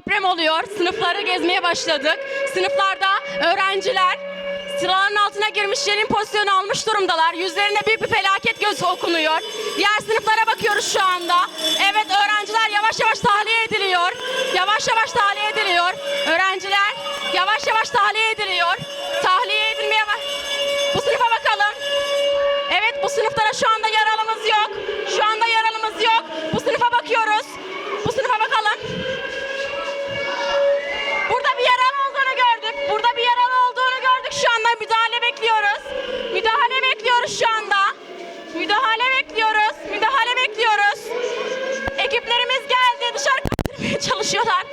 deprem oluyor. Sınıfları gezmeye başladık. Sınıflarda öğrenciler silahların altına girmişlerin pozisyonu almış durumdalar. Yüzlerinde büyük bir felaket gözü okunuyor. Diğer sınıflara bakıyoruz şu anda. Evet öğrenciler yavaş yavaş tahliye ediliyor. Yavaş yavaş tahliye ediliyor. Çalışıyorlar.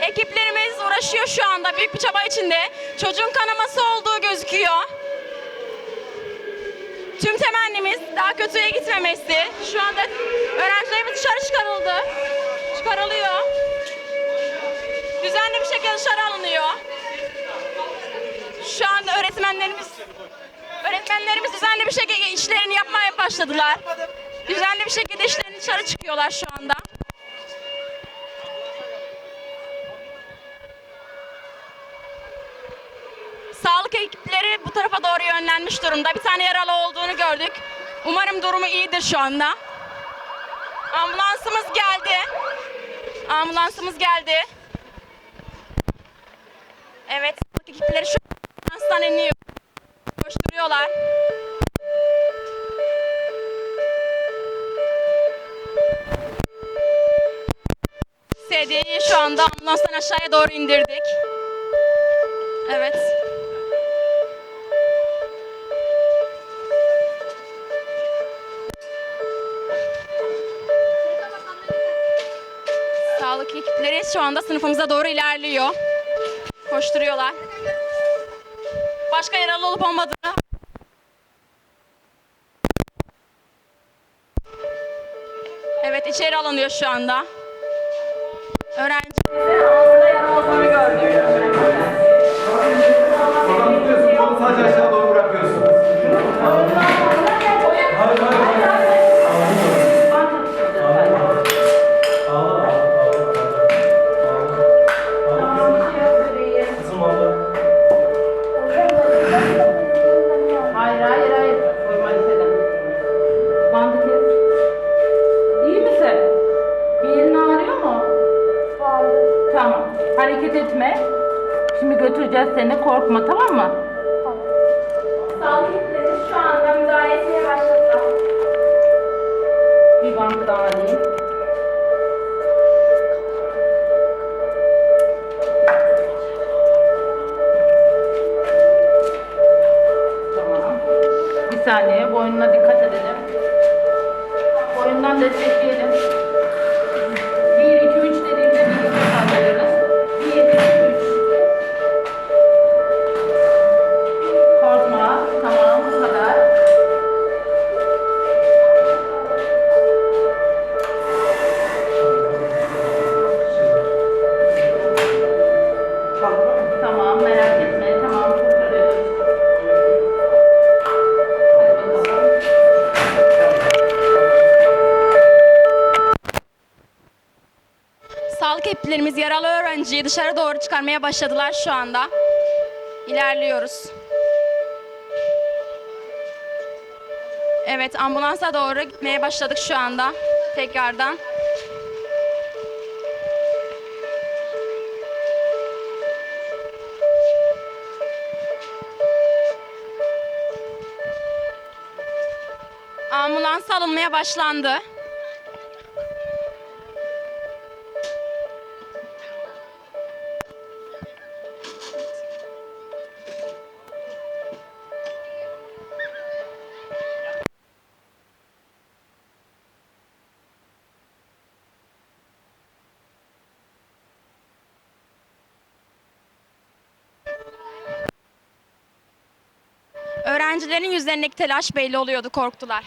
Ekiplerimiz uğraşıyor şu anda büyük bir çaba içinde. Çocuğun kanaması olduğu gözüküyor. Tüm temennimiz daha kötüye gitmemesi. Şu anda öğrencilerimiz dışarı çıkarıldı. Çıkarılıyor. Düzenli bir şekilde dışarı alınıyor. Şu anda öğretmenlerimiz öğretmenlerimiz düzenli bir şekilde işlerini yapmaya başladılar. Düzenli bir şekilde işlerini dışarı çıkıyorlar şu anda. Sağlık ekipleri bu tarafa doğru yönlenmiş durumda. Bir tane yaralı olduğunu gördük. Umarım durumu iyidir şu anda. Ambulansımız geldi. Ambulansımız geldi. Evet, sağlık ekipleri şu an ambulanstan iniyor. Koşturuyorlar. sedyeyi şu anda ambulanstan aşağıya doğru indirdik. Evet. Ekipleri şu anda sınıfımıza doğru ilerliyor. Koşturuyorlar. Başka yaralı olup olmadığını Evet içeri alınıyor şu anda. Öğrencimizin Götüreceğiz seni. Korkma tamam mı? Sağlık ekipleri şu anda müdahale etmeye başladılar. Bir bandı daha alayım. Tamam. Bir saniye. Boynuna dikkat edelim. Boyundan destekleyelim. Tamam. Merak etme. Tamam. Sağlık ekiplerimiz yaralı öğrenciyi dışarı doğru çıkarmaya başladılar şu anda. İlerliyoruz. Evet ambulansa doğru gitmeye başladık şu anda. Tekrardan. Ambulans alınmaya başlandı. Öğrencilerin yüzlerindeki telaş belli oluyordu, korktular.